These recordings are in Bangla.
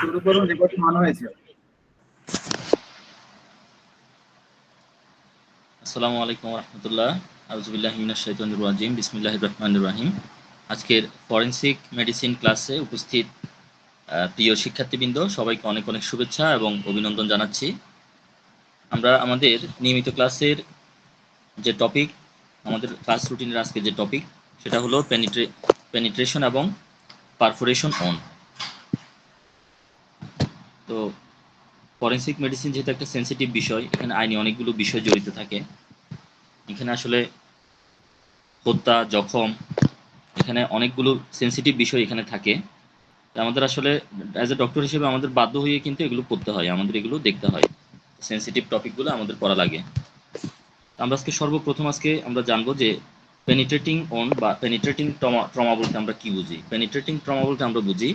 শুরু করুন রেকর্ড অন হয়েছে। আসসালামু আলাইকুম রহমতুল্লাহ। আউজুবিল্লাহ মিনাশ শাইতানির রাজিম। বিসমিল্লাহির রহমানির রহিম। আজকের ফরেনসিক মেডিসিন ক্লাসে উপস্থিত প্রিয় শিক্ষার্থীবৃন্দ, সবাইকে অনেক অনেক শুভেচ্ছা এবং অভিনন্দন জানাচ্ছি। আমরা আমাদের নিয়মিত ক্লাসের যে টপিক, আমাদের ক্লাস রুটিনের আজকে যে টপিক, সেটা হলো পেনিট্রে, পেনিট্রেশন এবং পারফোরেশন অন। তো ফরেন্সিক মেডিসিন যেহেতু একটা সেন্সিটিভ বিষয়, এখানে আইনি অনেকগুলো বিষয় জড়িত থাকে। এখানে আসলে হত্যা, জখম, এখানে অনেকগুলো সেন্সিটিভ বিষয় এখানে থাকে। আমাদের আসলে অ্যাজ এ ডক্টর হিসেবে আমাদের বাধ্য হয়ে কিন্তু এগুলো পড়তে হয়, আমাদের এগুলো দেখতে হয়। সেন্সিটিভ টপিকগুলো আমাদের পড়া লাগে। আমরা আজকে সর্বপ্রথম আজকে আমরা জানব যে পেনিট্রেটিং অন বা পেনিট্রেটিং ট্রমা ট্রমা বলতে আমরা কি বুঝি? পেনিট্রেটিং ট্রমা বলতে আমরা বুঝি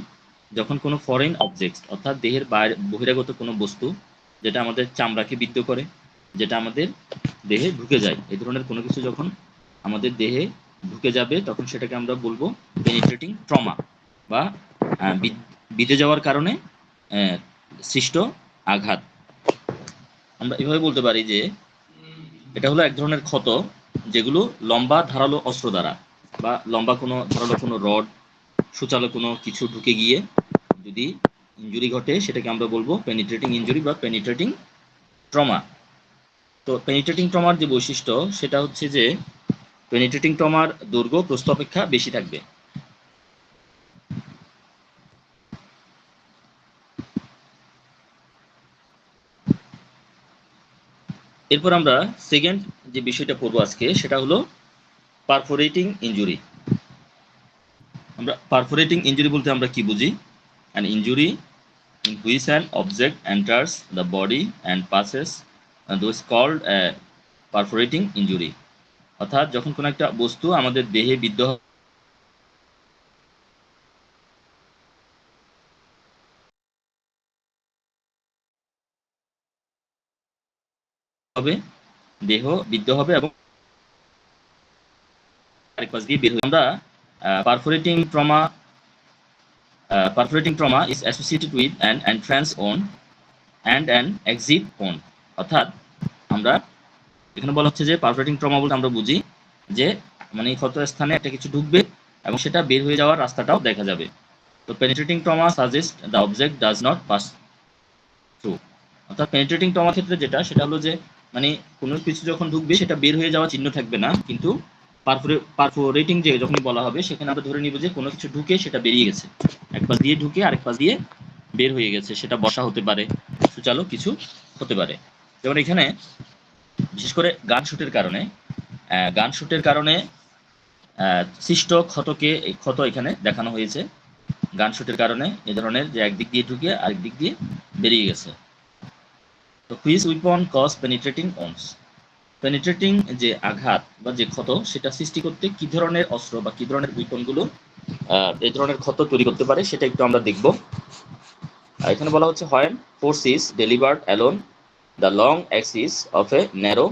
যখন কোনো ফরেন অবজেক্ট অর্থাৎ দেহের বাইরে, বহিরাগত কোনো বস্তু, যেটা আমাদের চামড়াকে বিদ্ধ করে, যেটা আমাদের দেহে ঢুকে যায়, এই ধরনের কোনো কিছু যখন আমাদের দেহে ঢুকে যাবে, তখন সেটাকে আমরা বলব পেনিট্রেটিং ট্রমা বা বিদ- যাওয়ার কারণে সৃষ্ট আঘাত। আমরা এভাবে বলতে পারি যে, এটা হলো এক ধরনের ক্ষত, যেগুলো লম্বা ধারালো অস্ত্র দ্বারা বা লম্বা কোনো, ধারালো কোনো রড, সুচালো কোনো কিছু ঢুকে গিয়ে যদি ইনজুরি ঘটে, সেটাকে আমরা বলব পেনিট্রেটিং ইনজুরি বা পেনিট্রেটিং ট্রমা তো পেনিট্রেটিং ট্রমার যে বৈশিষ্ট্য, সেটা হচ্ছে যে পেনিট্রেটিং ট্রমার দৈর্ঘ্য, প্রস্থ অপেক্ষা বেশি থাকবে। এরপর আমরা সেকেন্ড যে বিষয়টা পড়ব আজকে, সেটা হলো পারফোরেটিং ইনজুরি আমরা পারফোরেটিং ইনজুরি বলতে আমরা কি বুঝি? An injury in which an object enters the body and passes uh, those called a perforating injury অর্থাৎ যখন কোনো একটা বস্তু আমাদের দেহে বিদ্ধ হবে দেহ বিদ্ধ হবে এবং আমরা perforating trauma Perforating trauma is associated with an entrance on and an exit on অর্থাৎ আমরা এখানে বলা হচ্ছে যে পারফোরেটিং ট্রমা বলতে আমরা বুঝি যে মানে ক্ষত স্থানে একটা কিছু ঢুকবে এবং সেটা বের হয়ে যাওয়ার রাস্তাটাও দেখা যাবে। তো penetrating trauma suggest the object does not pass through অর্থাৎ পেনিট্রেটিং ট্রমার ক্ষেত্রে যেটা, সেটা হলো যে মানে কোনো কিছু যখন ঢুকবে, সেটা বের হয়ে যাওয়ার চিহ্ন থাকবে না, কিন্তু পারফোরেটিং যে যখনই বলা হবে, সেখানে আমরা ধরে নিব যে কোনো কিছু ঢুকে সেটা বেরিয়ে গেছে। এক পাশ দিয়ে ঢুকে আরেক পাশ দিয়ে বের হয়ে গেছে, সেটা বসা হতে পারে, সুচালো কিছু হতে পারে। যেমন এখানে, বিশেষ করে গান শুটের কারণে গান শুটের কারণে সৃষ্ট ক্ষতকে, ক্ষত এখানে দেখানো হয়েছে। গান শুটের কারণে এ ধরনের যে একদিক দিয়ে ঢুকে আরেক দিক দিয়ে বেরিয়ে গেছে। তো which weapon cause penetrating ones penetrating যে আঘাত বা যে ক্ষত, সেটা সৃষ্টি করতে কি ধরনের অস্ত্র বা কি ধরনের উইপনগুলো এই ধরনের ক্ষত তৈরি করতে পারে, সেটা একটু আমরা দেখব। এখানে বলা হচ্ছে হয় force delivered along the long axis of a narrow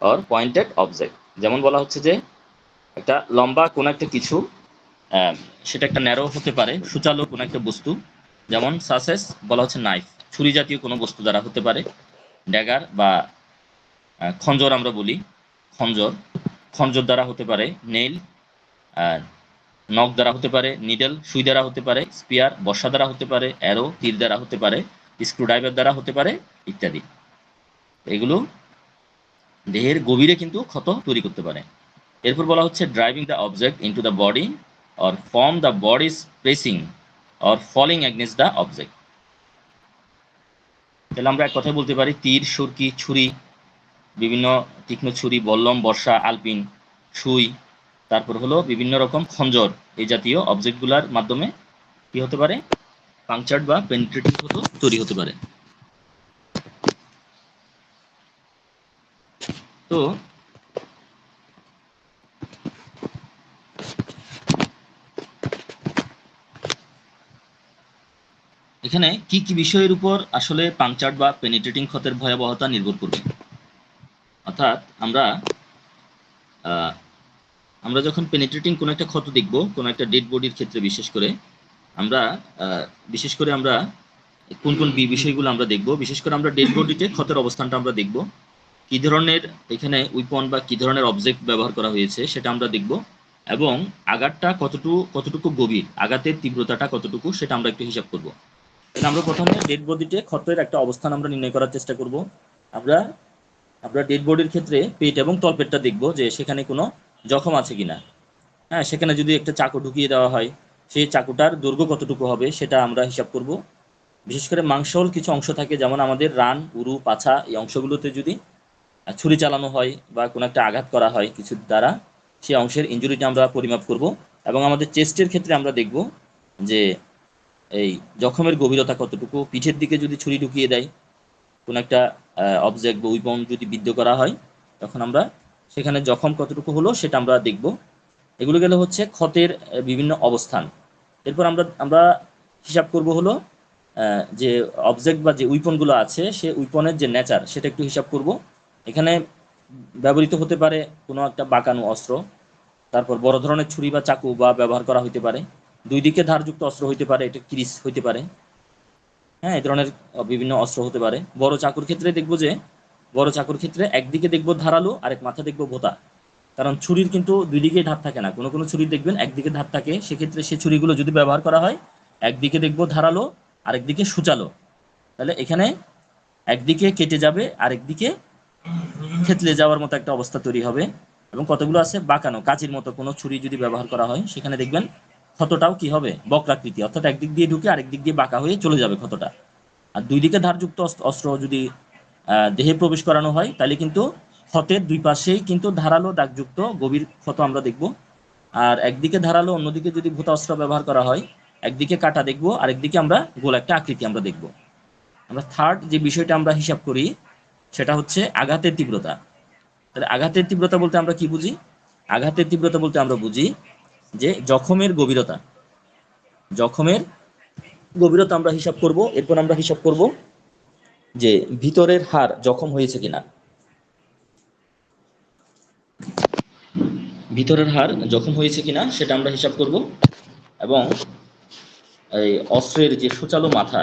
or pointed object যেমন বলা হচ্ছে যে, একটা লম্বা কোনো একটা কিছু সেটা একটা ন্যারো হতে পারে, সুচালো কোনো একটা বস্তু। যেমন সাসেস বলা হচ্ছে নাইফ ছুরি জাতীয় কোনো বস্তু দ্বারা হতে পারে ড্যাগার বা খঞ্জর আমরা বলি, খঞ্জর। খঞ্জর দ্বারা হতে পারে নেইল, আর নখ দ্বারা হতে পারে নিডল, সুই দ্বারা হতে পারে স্পিয়ার, বর্ষা দ্বারা হতে পারে অ্যারো তীর দ্বারা হতে পারে স্ক্রুড্রাইভার দ্বারা হতে পারে ইত্যাদি। এগুলো দেহের গভীরে কিন্তু ক্ষত তৈরি করতে পারে। এরপর বলা হচ্ছে driving the object into the body or from the body's pressing or falling against the object তাহলে আমরা এক কথায় বলতে পারি, তীর, সুরকি, ছুরি বিভিন্ন তীক্ষ্ণ ছুরি, বল্লম, বর্ষা, আলপিন সুই তারপর হলো বিভিন্ন রকম খঞ্জর। এই জাতীয় অবজেক্টগুলোর মাধ্যমে কি হতে পারে? পাংচার্ড বা পেনিট্রেটিং হতো, তৈরি হতে পারে। তো এখানে কি কি বিষয়ের উপর আসলে পাংচার্ড বা পেনিট্রেটিং ক্ষতের ভয়াবহতা নির্ভর করবে? অর্থাৎ আমরা আমরা যখন পেনিট্রেটিং কোনো একটা ক্ষত দেখব, কোনো একটা ডেড বডির ক্ষেত্রে বিশেষ করে, আমরা বিশেষ করে আমরা কোন কোন বিষয়গুলো আমরা দেখব, বিশেষ করে আমরা ডেড বডিতে ক্ষতের অবস্থানটা আমরা দেখব, কি ধরনের এখানে উইপন বা কি ধরনের অবজেক্ট ব্যবহার করা হয়েছে সেটা আমরা দেখব, এবং আঘাতটা কতটুকু কতটুকু গভীর, আঘাতের তীব্রতাটা কতটুকু সেটা আমরা একটু হিসাব করব। তাহলে আমরা প্রথমে ডেড বডিতে ক্ষতের একটা অবস্থান আমরা নির্ণয় করার চেষ্টা করব। আমরা আমরা ডেড বডির ক্ষেত্রে পেট এবং তলপেটটা দেখব যে সেখানে কোনো জখম আছে কিনা। হ্যাঁ সেখানে যদি একটা চাকু ঢুকিয়ে দেওয়া হয়, সেই চাকুটার দৈর্ঘ্য কতটুকু হবে সেটা আমরা হিসাব করব। বিশেষ করে মাংসল কিছু অংশ থাকে, যেমন আমাদের রান, উরু, পাছা, এই অংশগুলোতে যদি ছুরি চালানো হয় বা কোনো একটা আঘাত করা হয় কিছু দ্বারা, সেই অংশের ইঞ্জুরিটা আমরা পরিমাপ করব। এবং আমাদের চেস্টের ক্ষেত্রে আমরা দেখব যে এই জখমের গভীরতা কতটুকু, পিঠের দিকে যদি ছুরি ঢুকিয়ে দেয় কোনো একটা অবজেক্ট বা উইপন যদি বিদ্ধ করা হয়, তখন আমরা সেখানে জখম কতটুকু হলো সেটা আমরা দেখব। এগুলো গেলে হচ্ছে ক্ষতের বিভিন্ন অবস্থান। এরপর আমরা আমরা হিসাব করব হলো যে অবজেক্ট বা যে উইপনগুলো আছে, সে উইপনের যে নেচার সেটা একটু হিসাব করব। এখানে ব্যবহৃত হতে পারে কোনো একটা বাঁকানো অস্ত্র, তারপর বড় ধরনের ছুরি বা চাকু বা ব্যবহার করা হইতে পারে। দুই দিকে ধারযুক্ত অস্ত্র হইতে পারে, এটা ক্রিস হইতে পারে। হ্যাঁ এই ধরনের বিভিন্ন অস্ত্র হতে পারে। বড় চাকুর ক্ষেত্রে দেখব যে, বড় চাকুর ক্ষেত্রে একদিকে দেখব ধারালো, আরেক মাথা দেখব ভোতা। কারণ ছুরির কিন্তু দুই দিকেই ধার থাকে না। কোনো কোনো ছুরি দেখবেন একদিকে ধার থাকে, সেক্ষেত্রে সে ছুরিগুলো যদি ব্যবহার করা হয়, একদিকে দেখব ধারালো, আরেকদিকে সূচালো। তাহলে এখানে একদিকে কেটে যাবে, আরেকদিকে থেতলে যাওয়ার মতো একটা অবস্থা তৈরি হবে। এবং কতগুলো আছে? বাঁকানো, কাঁচির মতো কোনো ছুরি যদি ব্যবহার করা হয়, সেখানে দেখবেন ক্ষতটাও কি হবে? বক্রাকৃতি, অর্থাৎ একদিক দিয়ে ঢুকে আরেক দিক দিয়ে বাঁকা হয়ে চলে যাবে ক্ষতটা। আর দুই দিকে ধারযুক্ত অস্ত্র- যদি দেহে প্রবেশ করানো হয়, তাহলে কিন্তু ক্ষতের দুই পাশেই কিন্তু ধারালো দাগযুক্ত গভীর ক্ষত আমরা দেখব। আর একদিকে ধারালো, অন্যদিকে যদি ভূত অস্ত্র ব্যবহার করা হয়, একদিকে কাটা দেখব, আরেকদিকে আমরা গোল একটা আকৃতি আমরা দেখব। আমরা থার্ড যে বিষয়টা আমরা হিসাব করি, সেটা হচ্ছে আঘাতের তীব্রতা। তাহলে আঘাতের তীব্রতা বলতে আমরা কি বুঝি? আঘাতের তীব্রতা বলতে আমরা বুঝি যে জখমের গভীরতা। জখমের গভীরতা আমরা হিসাব করব, এরপর আমরা হিসাব করব যে ভিতরের হার জখম হয়েছে কিনা। ভিতরের হার জখম হয়েছে কিনা সেটা আমরা হিসাব করব এবং এই অস্ত্রের যে সুচালো মাথা,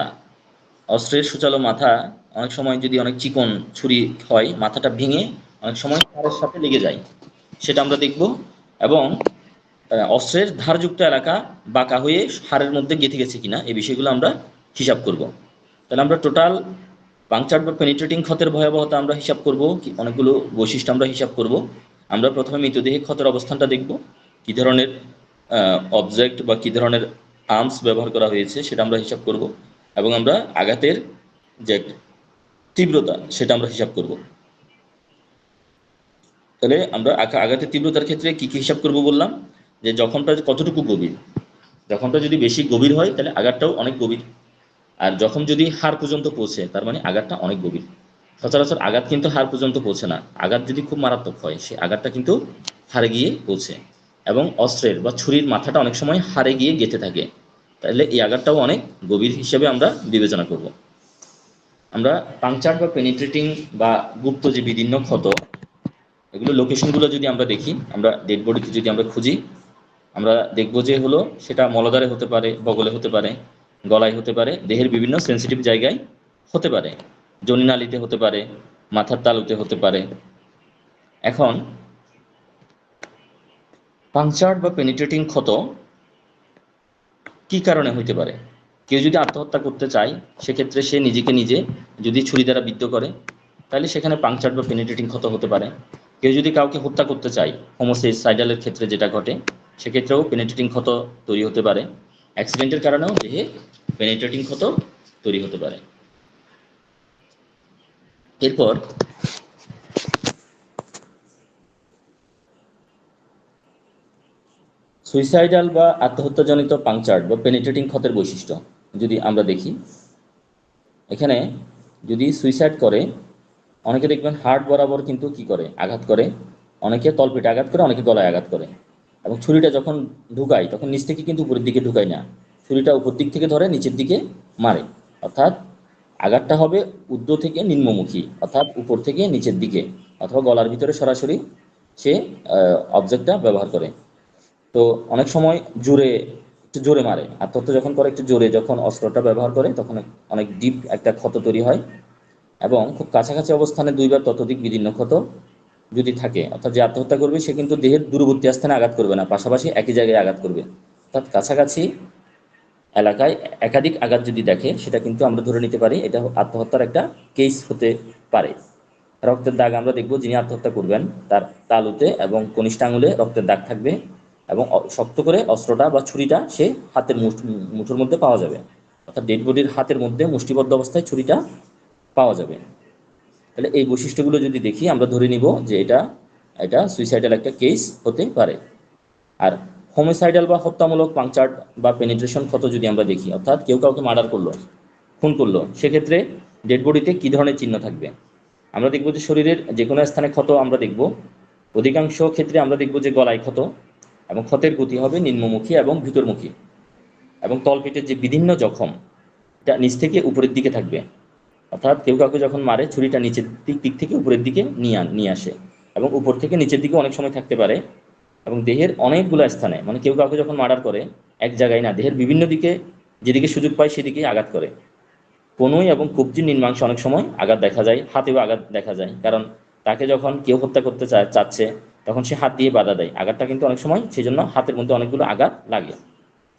অস্ত্রের সুচালো মাথা অনেক সময় যদি অনেক চিকন ছুরি হয়, মাথাটা ভেঙে অনেক সময় হাড়ের সাথে লেগে যায়, সেটা আমরা দেখব এবং অস্ত্রের ধারযুক্ত এলাকা বাঁকা হয়ে হাড়ের মধ্যে গেঁথে গেছে কিনা এই বিষয়গুলো আমরা হিসাব করব। তাহলে আমরা টোটাল পাংচার বা পেনিট্রেটিং ক্ষতের ভয়াবহতা আমরা হিসাব করব, কি অনেকগুলো বৈশিষ্ট্য আমরা হিসাব করব। আমরা প্রথমে মৃতদেহে ক্ষতের অবস্থানটা দেখব, কি ধরনের অবজেক্ট বা কি ধরনের আর্মস ব্যবহার করা হয়েছে সেটা আমরা হিসাব করব এবং আমরা আঘাতের যে তীব্রতা সেটা আমরা হিসাব করব। তাহলে আমরা আঘাতের তীব্রতার ক্ষেত্রে কি কি হিসাব করব বললাম? যে জখমটা কতটুকু গভীর? জখমটা যদি বেশি গভীর হয়, তাহলে আঘাতটাও অনেক গভীর। আর জখম যদি হাড় পর্যন্ত পৌঁছে, তার মানে আঘাতটা অনেক গভীর। সচরাচর আঘাত কিন্তু হাড় পর্যন্ত পৌঁছে না। আঘাত যদি খুব মারাত্মক হয়, সে আঘাতটা কিন্তু হাড়ে গিয়ে পৌঁছে। এবং অস্ত্রের বা ছুরির মাথাটা অনেক সময় হাড়ে গিয়ে গেঁথে থাকে। তাহলে এই আঘাতটাও অনেক গভীর হিসেবে আমরা বিবেচনা করব। আমরা পাংচার বা পেনিট্রেটিং বা গুপ্ত যে বিভিন্ন ক্ষত, এগুলো লোকেশনগুলো যদি আমরা দেখি, আমরা ডেড বডিতে যদি আমরা খুঁজি আমরা দেখব যে হলো সেটা মলদ্বারে হতে পারে, বগলে হতে পারে, গলায় হতে পারে, দেহের বিভিন্ন সেন্সিটিভ জায়গায় হতে পারে। জনিনালিতে হতে পারে, মাথার তালুতে হতে পারে। এখন পাংচার্ড বা পেনিট্রেটিং ক্ষত কি কারণে হইতে পারে? কেউ যদি আত্মহত্যা করতে চায়, সেক্ষেত্রে সে নিজেকে নিজে যদি ছুরি দ্বারা বিদ্ধ করে, তাহলে সেখানে পাংচার্ড বা পেনিট্রেটিং ক্ষত হতে পারে। কেউ যদি কাউকে হত্যা করতে চায় হোমোসাইডালের ক্ষেত্রে যেটা ঘটে সেক্ষেত্রেও পেনিট্রেটিং ক্ষত তৈরি হতে পারে। অ্যাক্সিডেন্টের কারণেও দেহে পেনেট্রেটিং ক্ষত তৈরি হতে পারে। এরপর সুইসাইডাল বা আত্মহত্যাজনিত পাংচার্ড বা পেনিট্রেটিং ক্ষতের বৈশিষ্ট্য যদি আমরা দেখি, এখানে যদি সুইসাইড করে, অনেকে দেখবেন হার্ট বরাবর কিন্তু কি করে? আঘাত করে। অনেকে তলপেটে আঘাত করে, অনেকে গলায় আঘাত করে। এবং ছুরিটা যখন ঢুকায় তখন নিচ থেকে কিন্তু উপরের দিকে ঢুকায় না। ছুরিটা উপর দিক থেকে ধরে নিচের দিকে মারে। অর্থাৎ আঘাতটা হবে ঊর্ধ্ব থেকে নিম্নমুখী, অর্থাৎ উপর থেকে নিচের দিকে, অথবা গলার ভিতরে সরাসরি সে অবজেক্টটা ব্যবহার করে। তো অনেক সময় জোরে একটু জোরে মারে আত্মহত্যা যখন করে একটু জোরে, যখন অস্ত্রটা ব্যবহার করে, তখন অনেক ডিপ একটা ক্ষত তৈরি হয়। এবং খুব কাছাকাছি অবস্থানে দুইবার ততোধিক বিদীর্ণ ক্ষত যদি থাকে, অর্থাৎ যে আত্মহত্যা করবে, সে কিন্তু দেহের দূরবর্তী স্থানে আঘাত করবে না, পাশাপাশি একই জায়গায় আঘাত করবে। অর্থাৎ কাছাকাছি এলাকায় একাধিক আঘাত যদি দেখে, সেটা কিন্তু আমরা ধরে নিতে পারি, এটা আত্মহত্যার একটা কেস হতে পারে। রক্তের দাগ আমরা দেখব, যিনি আত্মহত্যা করবেন, তার তালুতে এবং কনিষ্ঠ আঙুলে রক্তের দাগ থাকবে এবং শক্ত করে অস্ত্রটা বা ছুরিটা সে হাতের মুঠোর মধ্যে পাওয়া যাবে। অর্থাৎ ডেড বডির হাতের মধ্যে মুষ্টিবদ্ধ অবস্থায় ছুরিটা পাওয়া যাবে। তাহলে এই বৈশিষ্ট্যগুলো যদি দেখি, আমরা ধরে নিব যে এটা এটা সুইসাইডাল একটা কেস হতে পারে। আর হোমিসাইডাল বা হত্যামূলক পাংচার বা পেনিট্রেশন ক্ষত যদি আমরা দেখি, অর্থাৎ কেউ কাউকে মার্ডার করল, খুন করল, সেক্ষেত্রে ডেড বডিতে কী ধরনের চিহ্ন থাকবে? আমরা দেখব যে শরীরের যে কোনো স্থানে ক্ষত আমরা দেখব। অধিকাংশ ক্ষেত্রে আমরা দেখব যে গলায় ক্ষত, এবং ক্ষতের গতি হবে নিম্নমুখী এবং ভিতরমুখী। এবং তলপেটের যে বিভিন্ন জখম, এটা নিচ থেকে উপরের দিকে থাকবে। অর্থাৎ কেউ কাউকে যখন মারে, ছুরিটা নিচের দিক দিক থেকে উপরের দিকে নিয়ে নিয়ে আসে এবং উপর থেকে নিচের দিকে অনেক সময় থাকতে পারে এবং দেহের অনেকগুলো স্থানে মানে কেউ কাউকে যখন মার্ডার করে, এক জায়গায় না, দেহের বিভিন্ন দিকে যেদিকে সুযোগ পায় সেদিকেই আঘাত করে। কনুই এবং কবজির নির্মাংস অনেক সময় আঘাত দেখা যায়, হাতেও আঘাত দেখা যায়, কারণ তাকে যখন কেউ হত্যা করতে চায় চাচ্ছে, তখন সে হাত দিয়ে বাধা দেয়। আঘাতটা কিন্তু অনেক সময় সেই জন্য হাতের মধ্যে অনেকগুলো আঘাত লাগে।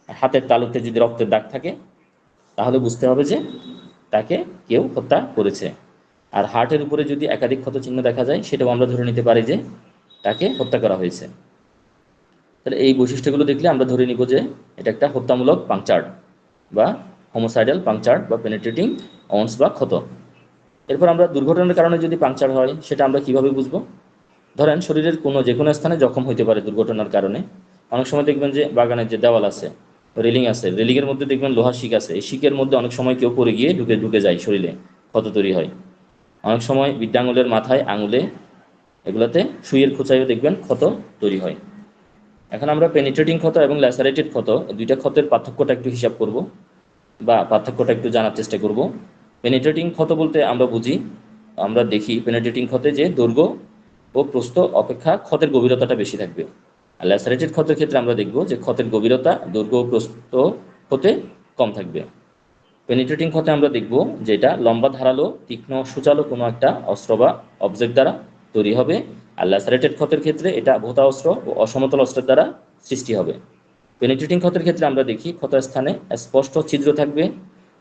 হাতের তালুতে যদি রক্তের দাগ থাকে, তাহলে বুঝতে হবে যে তাকে কেউ হত্যা করেছে। আর হার্টের উপরে যদি একাধিক ক্ষত চিহ্ন দেখা যায়, সেটাও আমরা ধরে নিতে পারি যে তাকে হত্যা করা হয়েছে। তাহলে এই বৈশিষ্ট্যগুলো দেখলে আমরা ধরে নিব যে এটা একটা হত্যামূলক পাংচার বা হোমোসাইডাল পাংচার বা পেনেট্রেটিং অনস বা ক্ষত। এরপর আমরা দুর্ঘটনার কারণে যদি পাংচার হয়, সেটা আমরা কীভাবে বুঝব? ধরেন শরীরের কোনো যে কোনো স্থানে জখম হইতে পারে দুর্ঘটনার কারণে। অনেক সময় দেখবেন যে বাগানের যে দেওয়াল আছে রেলিং আছে। রেলিংয়ের মধ্যে দেখবেন লোহার শিক আছে। এই শিকের মধ্যে অনেক সময় কেউ পড়ে গিয়ে ঢুকে ঢুকে যায় শরীরে, ক্ষত তৈরি হয়। অনেক সময় বিদ্যাঙ্গুলের মাথায় আঙুলে এগুলোতে সুইয়ের খোঁচাইও দেখবেন ক্ষত তৈরি হয়। এখন আমরা পেনিট্রেটিং ক্ষত এবং ল্যাসারেটেড ক্ষত দুইটা ক্ষতের পার্থক্যটা একটু হিসাব করব বা পার্থক্যটা একটু জানার চেষ্টা করব। পেনিট্রেটিং ক্ষত বলতে আমরা বুঝি, আমরা দেখি পেনিট্রেটিং ক্ষতে যে দৈর্ঘ্য ও প্রস্থ অপেক্ষা ক্ষতের গভীরতাটা বেশি থাকবে। আর ল্যাসারেটেড ক্ষতের ক্ষেত্রে আমরা দেখব যে ক্ষতের গভীরতা, দৈর্ঘ্য ও প্রস্থ হতে কম থাকবে। পেনিট্রেটিং ক্ষতে আমরা দেখব যে এটা লম্বা, ধারালো, তীক্ষ্ণ, সুচালো কোনো একটা অস্ত্র বা অবজেক্ট দ্বারা তৈরি হবে। আর ল্যাসারেটেড ক্ষতের ক্ষেত্রে এটা ভোতা অস্ত্র ও অসমতল অস্ত্রের দ্বারা সৃষ্টি হবে। পেনিট্রেটিং ক্ষতের ক্ষেত্রে আমরা দেখি ক্ষতস্থানে স্পষ্ট ছিদ্র থাকবে।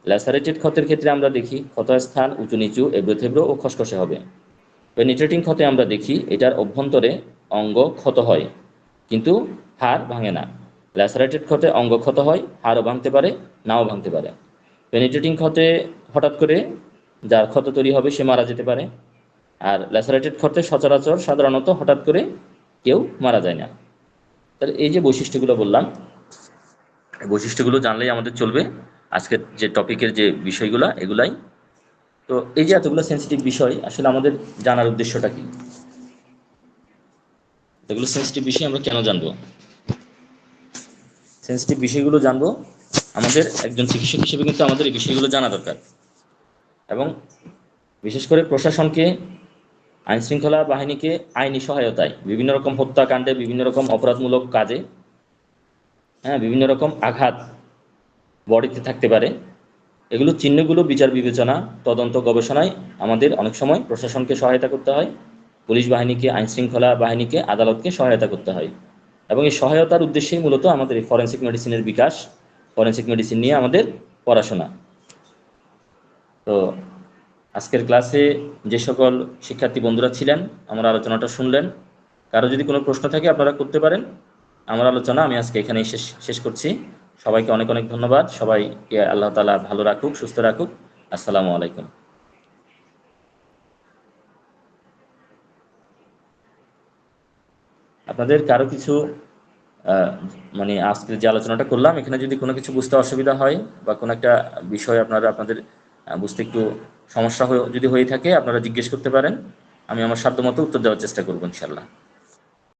ল্যাসারেটেড ক্ষতের ক্ষেত্রে আমরা দেখি ক্ষতস্থান উঁচু, নিচু, এবড়ো, থেবড়ো ও খসখসে হবে। পেনিট্রেটিং ক্ষতে আমরা দেখি এটার অভ্যন্তরে অঙ্গ ক্ষত হয়। কিন্তু হাড় ভাঙে না। ল্যাসারেটেড ক্ষতে অঙ্গ ক্ষত হয়, হাড়ও ভাঙতে পারে, নাও ভাঙতে পারে। পেনিট্রেটিং ক্ষতে হঠাৎ করে যার ক্ষত তৈরি হবে, সে মারা যেতে পারে। আর ল্যাসারেটেড ক্ষতে সচরাচর সাধারণত হঠাৎ করে কেউ মারা যায় না। তাহলে এই যে বৈশিষ্ট্যগুলো বললাম বৈশিষ্ট্যগুলো জানলেই আমাদের চলবে আজকের যে টপিকের যে বিষয়গুলো, এগুলাই। তো এই যে এতগুলো সেন্সিটিভ বিষয়, আসলে আমাদের জানার উদ্দেশ্যটা কি? এগুলো সেন্সিটিভ বিষয় আমরা কেন জানব? সেন্সিটিভ বিষয়গুলো জানব। আমাদের একজন চিকিৎসক হিসেবে কিন্তু আমাদের এই বিষয়গুলো জানা দরকার। এবং বিশেষ করে প্রশাসনকে আইন শৃঙ্খলা বাহিনীকে আইনি সহায়তায়, বিভিন্ন রকম হত্যাকাণ্ডে, বিভিন্ন রকম অপরাধমূলক কাজে হ্যাঁ বিভিন্ন রকম আঘাত বডিতে থাকতে পারে। এগুলো চিহ্নগুলো বিচার বিবেচনা, তদন্ত গবেষণায় আমাদের অনেক সময় প্রশাসনকে সহায়তা করতে হয়। পুলিশ বাহিনীকে আইন শৃঙ্খলা বাহিনীকে, আদালতকে সহায়তা করতে হয়। এবং এই সহায়তার উদ্দেশ্যেই মূলত আমাদের এই ফরেন্সিক মেডিসিনের বিকাশ, ফরেন্সিক মেডিসিন নিয়ে আমাদের পড়াশোনা। তো আজকের ক্লাসে যে সকল শিক্ষার্থী বন্ধুরা ছিলেন, আমার আলোচনাটা শুনলেন। কারও যদি কোনো প্রশ্ন থাকে আপনারা করতে পারেন। আমার আলোচনা আমি আজকে এখানেই শেষ শেষ করছি। সবাইকে অনেক অনেক ধন্যবাদ। সবাইকে আল্লাহ তালা ভালো রাখুক, সুস্থ রাখুক। আসসালামু আলাইকুম। আপনাদের কারও কিছু মানে আজকে যে আলোচনাটা করলাম, এখানে যদি কোনো কিছু বুঝতে অসুবিধা হয় বা কোনো একটা বিষয় আপনারা, আপনাদের বুঝতে একটু সমস্যা যদি হয়ে থাকে, আপনারা জিজ্ঞেস করতে পারেন। আমি আমার সাধ্যমতো উত্তর দেওয়ার চেষ্টা করব ইনশাল্লাহ